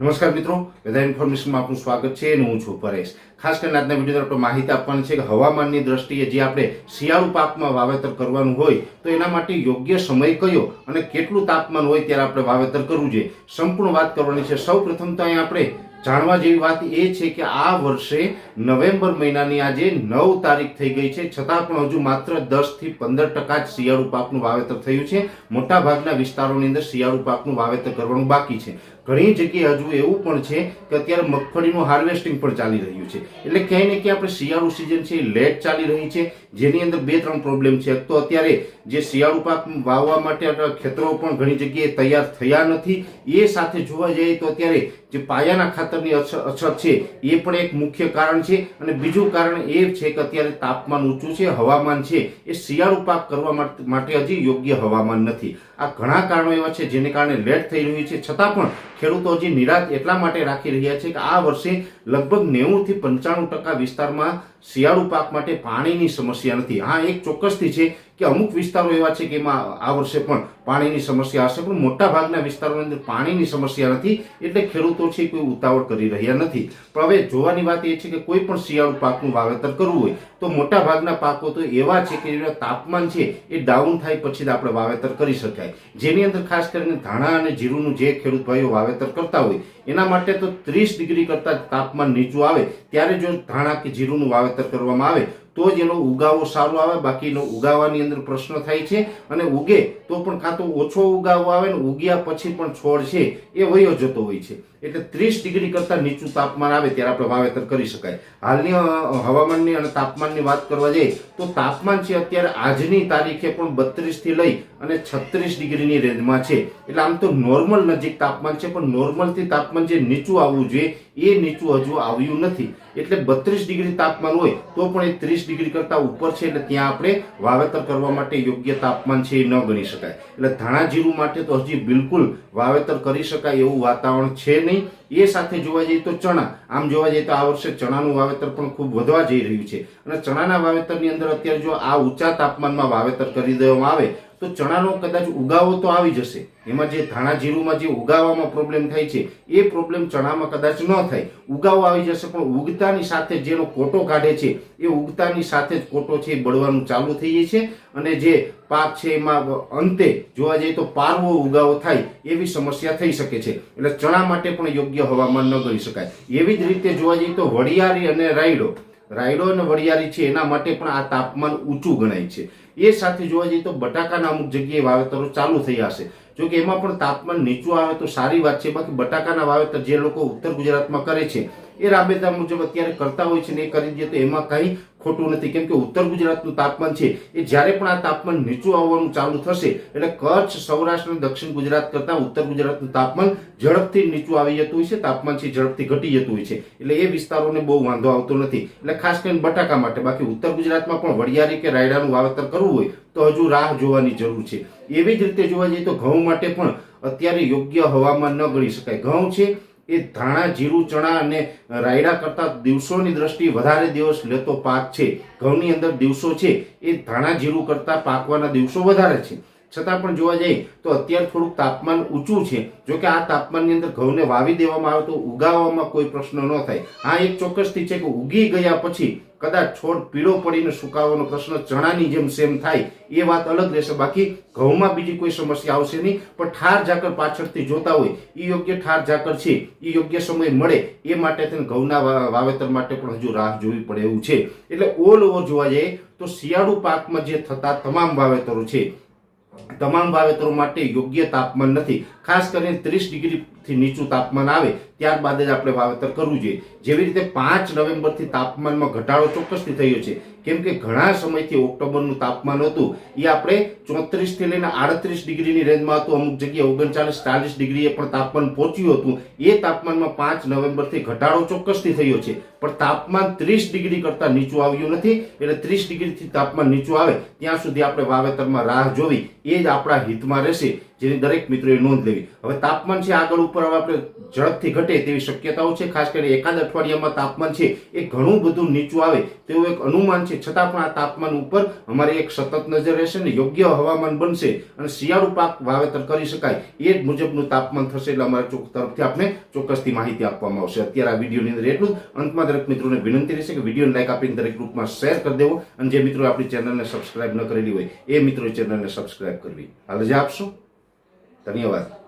નમસ્કાર મિત્રો, વેધર ઇન્ફોર્મેશનમાં આપનું સ્વાગત છે અને હું છું પરેશ. ખાસ કરીને આજના વીડિયો આપણે માહિતી આપવાની છે કે હવામાનની દ્રષ્ટિએ જે આપણે શિયાળુ પાકમાં વાવેતર કરવાનું હોય, તો એના માટે યોગ્ય સમય કયો અને કેટલું તાપમાન હોય ત્યારે આપણે વાવેતર કરવું જોઈએ? સંપૂર્ણ વાત કરવાની છે. સૌ પ્રથમ તો અહીં આપણે જાણવા જેવી વાત એ છે કે આ વર્ષે નવેમ્બર મહિનાની આજે નવ તારીખ થઈ ગઈ છે. છતાં પણ હજુ માત્ર દસથી પંદર ટકા જ શિયાળુ પાકનું વાવેતર થયું છે. મોટાભાગના વિસ્તારોની અંદર શિયાળુ પાકનું વાવેતર કરવાનું બાકી છે. ઘણી જગ્યાએ હજુ એવું પણ છે કે અત્યારે મગફળીનું હાર્વેસ્ટિંગ પણ ચાલી રહ્યું છે. એટલે ક્યાંય ને ક્યાંય આપણે શિયાળુ સિઝન છે લેટ ચાલી રહી છે. જેની અંદર બે ત્રણ પ્રોબ્લેમ છે. તો અત્યારે જે શિયાળુ પાક વાવવા માટે ખેતરો પણ ઘણી જગ્યાએ તૈયાર થયા નથી. એ સાથે જોવા જઈએ તો અત્યારે જે પાયાના ખાતરની અછ- અછત છે, એ પણ એક મુખ્ય કારણ છે અને બીજું કારણ એ છે કે અત્યારે તાપમાન ઊંચું છે, હવામાન છે, એ શિયાળુ પાક કરવા માટે હજી યોગ્ય હવામાન નથી. આ ઘણા કારણો એવા છે જેને કારણે લેટ થઈ રહ્યું છે, છતાં પણ ખેડૂતો હજી નિરાશ એટલા માટે રાખી રહ્યા છે કે આ વર્ષે લગભગ નેવું થી પંચાણું ટકા વિસ્તારમાં શિયાળુ પાક માટે પાણીની સમસ્યા નથી. હા, એક ચોક્કસથી છે કે અમુક વિસ્તારો એવા છે કે એમાં આ વર્ષે પણ પાણીની સમસ્યા હશે, પણ મોટા ભાગના વિસ્તારોની અંદર પાણીની સમસ્યા નથી, એટલે ખેડૂતો છે કોઈ ઉતાવળ કરી રહ્યા નથી. પણ હવે જોવાની વાત એ છે કે કોઈ પણ શિયાળુ પાકનું વાવેતર કરવું હોય, તો મોટા ભાગના પાકો તો એવા છે કે જેના તાપમાન છે એ ડાઉન થાય પછી જ આપણે વાવેતર કરી શકાય. જેની અંદર ખાસ કરીને ધાણા અને જીરુનું જે ખેડૂત ભાઈઓ વાવેતર કરતા હોય, એના માટે તો ત્રીસ ડિગ્રી કરતાં તાપમાન નીચું આવે, ત્યારે જો ધાણા કે જીરુનું વાવેતર કરવામાં આવે તો જ એનો ઉગાવો સારો આવે, બાકીનો ઉગાવાની અંદર પ્રશ્ન થાય છે. અને ઉગે તો પણ કાં તો ઓછો ઉગાવો આવે ને ઉગ્યા પછી પણ છોડ છે, એ વયો જતો હોય છે. એટલે ત્રીસ ડિગ્રી કરતાં નીચું તાપમાન આવે ત્યારે આપણે વાવેતર કરી શકાય. હાલની હવામાનની અને તાપમાનની વાત કરવા જઈએ, તો તાપમાન છે અત્યારે આજની તારીખે પણ બત્રીસથી લઈ અને છત્રીસ ડિગ્રીની રેન્જમાં છે. એટલે આમ તો નોર્મલ નજીક તાપમાન છે, પણ નોર્મલથી તાપમાન જે નીચું આવવું જોઈએ, એ નીચું હજુ આવ્યું નથી. એટલે બત્રીસ ડિગ્રી તાપમાન હોય, તો પણ એ ત્રીસ ડિગ્રી કરતાં ઉપર છે એટલે ત્યાં આપણે વાવેતર કરવા માટે યોગ્ય તાપમાન છે એ ન ગણી શકાય. એટલે ધાણા જીરું માટે તો હજી બિલકુલ વાવેતર કરી શકાય એવું વાતાવરણ છે નહીં. એ સાથે જોવા જઈએ તો ચણા. આમ જોવા જઈએ તો આ વર્ષે ચણાનું વાવેતર પણ ખૂબ વધવા જઈ રહ્યું છે. અને ચણાના વાવેતરની અંદર અત્યારે જો આ ઊંચા તાપમાનમાં વાવેતર કરી દેવામાં આવે તો ચણાનો કદાચ ઉગાવો તો આવી જશે. એમાં જે ધાણા જીરુમાં જે ઉગાવામાં પ્રોબ્લેમ થાય છે, એ પ્રોબ્લેમ ચણામાં કદાચ ન થાય. ઉગાવો આવી જશે, પણ ઉગતાની સાથે જેનો કોટો કાઢે છે, એ ઉગતાની સાથે જ કોટો છે એ બળવાનું ચાલુ થઈ જાય છે. અને જે પાક છે એમાં અંતે જોવા જઈએ તો પારવો ઉગાવો થાય, એવી સમસ્યા થઈ શકે છે. એટલે ચણા માટે પણ યોગ્ય હવામાન ન ગણી શકાય. એવી જ રીતે જોવા જઈએ તો વડિયારી અને રાયડો. રાયડો અને વડિયારી છે, એના માટે પણ આ તાપમાન ઊંચું ગણાય છે. એ સાથે જોવા જઈએ તો બટાકાના અમુક જગ્યાએ વાવેતરો ચાલુ થયા હશે. જો કે એમાં પણ તાપમાન નીચું આવે તો સારી વાત છે. બાકી બટાકાના વાવેતર જે લોકો ઉત્તર ગુજરાતમાં કરે છે એ રાબેતા મુજબ અત્યારે કરતા હોય છે ને એ કરી દે તો એમાં કંઈ ખોટું નથી. કેમ કે ઉત્તર ગુજરાતનું તાપમાન છે એ જ્યારે પણ આ તાપમાન નીચું આવવાનું ચાલુ થશે, એટલે કચ્છ, સૌરાષ્ટ્ર દક્ષિણ ગુજરાત કરતાં ઉત્તર ગુજરાતનું તાપમાન ઝડપથી નીચું આવી જતું હોય છે, તાપમાન છે ઝડપથી ઘટી જતું હોય છે. એટલે એ વિસ્તારોને બહુ વાંધો આવતો નથી. એટલે ખાસ કરીને બટાકા માટે. બાકી ઉત્તર ગુજરાતમાં પણ વડિયારી કે રાયડાનું વાવેતર કરવું હોય તો હજુ રાહ જોવાની જરૂર છે. એવી જ રીતે જોવા જઈએ તો ઘઉં માટે પણ અત્યારે યોગ્ય હવામાન ન ગણી શકાય. ઘઉં છે એ ધાણા, જીરું, ચણા અને રાયડા કરતા દિવસોની દ્રષ્ટિ વધારે દિવસ લેતો પાક છે. ઘઉંની અંદર દિવસો છે. એ ધાણા, જીરું કરતા પાકવાના દિવસો વધારે છે. છતાં પણ જોવા જઈએ તો અત્યારે થોડુંક તાપમાન ઊંચું છે. જો કે આ તાપમાનની અંદર ઘઉંને વાવી દેવામાં આવે તો ઉગાવવામાં કોઈ પ્રશ્ન ન થાય. હા, એક ચોક્કસથી છે કે ઉગી ગયા પછી કદાચ છોડ પીળો પડીને સુકાવાનો પ્રશ્ન ચણાની જેમ સેમ થાય, એ વાત અલગ રહેશે. બાકી ઘઉંમાં બીજી કોઈ સમસ્યા આવશે નહીં. પણ ઠાર ઝાકર પાછળથી જોતા હોય એ યોગ્ય ઠાર ઝાકર છે એ યોગ્ય સમય મળે, એ માટે તેને ઘઉંના વાવેતર માટે પણ હજુ રાહ જોવી પડે એવું છે. એટલે ઓલ ઓવર જોવા જઈએ તો શિયાળુ પાકમાં જે થતા તમામ વાવેતરો છે તમામ વાવેતરો માટે યોગ્ય તાપમાન નથી. ખાસ કરીને ત્રીસ ડિગ્રીથી નીચું તાપમાન આવે, ત્યારબાદ જ આપણે વાવેતર કરવું જોઈએ. જેવી રીતે પાંચ નવેમ્બરથી તાપમાનમાં ઘટાડો ચોક્કસથી થયો છે. કેમ કે ઘણા સમયથી ઓક્ટોબરનું તાપમાન હતું. એ આપણે ચોત્રીસથી લઈને આડત્રીસ ડિગ્રીની રેન્જમાં હતું. અમુક જગ્યાએ ઓગણચાલીસ, ચાલીસ ડિગ્રીએ પણ તાપમાન પહોંચ્યું હતું. એ તાપમાનમાં પાંચ નવેમ્બરથી ઘટાડો ચોક્કસથી થયો છે. પણ તાપમાન ત્રીસ ડિગ્રી કરતાં નીચું આવ્યું નથી. એટલે ત્રીસ ડિગ્રીથી તાપમાન નીચું આવે, ત્યાં સુધી આપણે વાવેતરમાં રાહ જોવી. એ જ આપણા હિતમાં રહેશે, જેની દરેક મિત્રોએ નોંધ લેવી. હવે તાપમાન છે આગળ ઉપર આપણે ઝડપથી ઘટે તેવી શક્યતાઓ છે. ખાસ કરીને એકાદ અઠવાડિયામાં તાપમાન છે એ ઘણું બધું નીચું આવે. તેવું એક અનુમાન છે, છતાં પણ આ તાપમાન ઉપર અમારી એક સતત નજર રહેશે ને યોગ્ય હવામાન બનશે અને શિયાળુ પાક વાવેતર કરી શકાય. એ જ મુજબનું તાપમાન થશે એટલે અમારા તરફથી આપને ચોક્કસથી માહિતી આપવામાં આવશે. અત્યારે આ વિડીયોની અંદર એટલું જ. અંતમાં દરેક મિત્રોને વિનંતી રહેશે કે વિડીયોને લાઇક આપીને દરેક ગ્રુપમાં શેર કરી દેવો અને જે મિત્રો આપણી ચેનલને સબસ્ક્રાઇબ ન કરેલી હોય એ મિત્રો ચેનલને સબસ્ક્રાઇબ કરવી. હાલ રજા આપશો. ધન્યવાદ.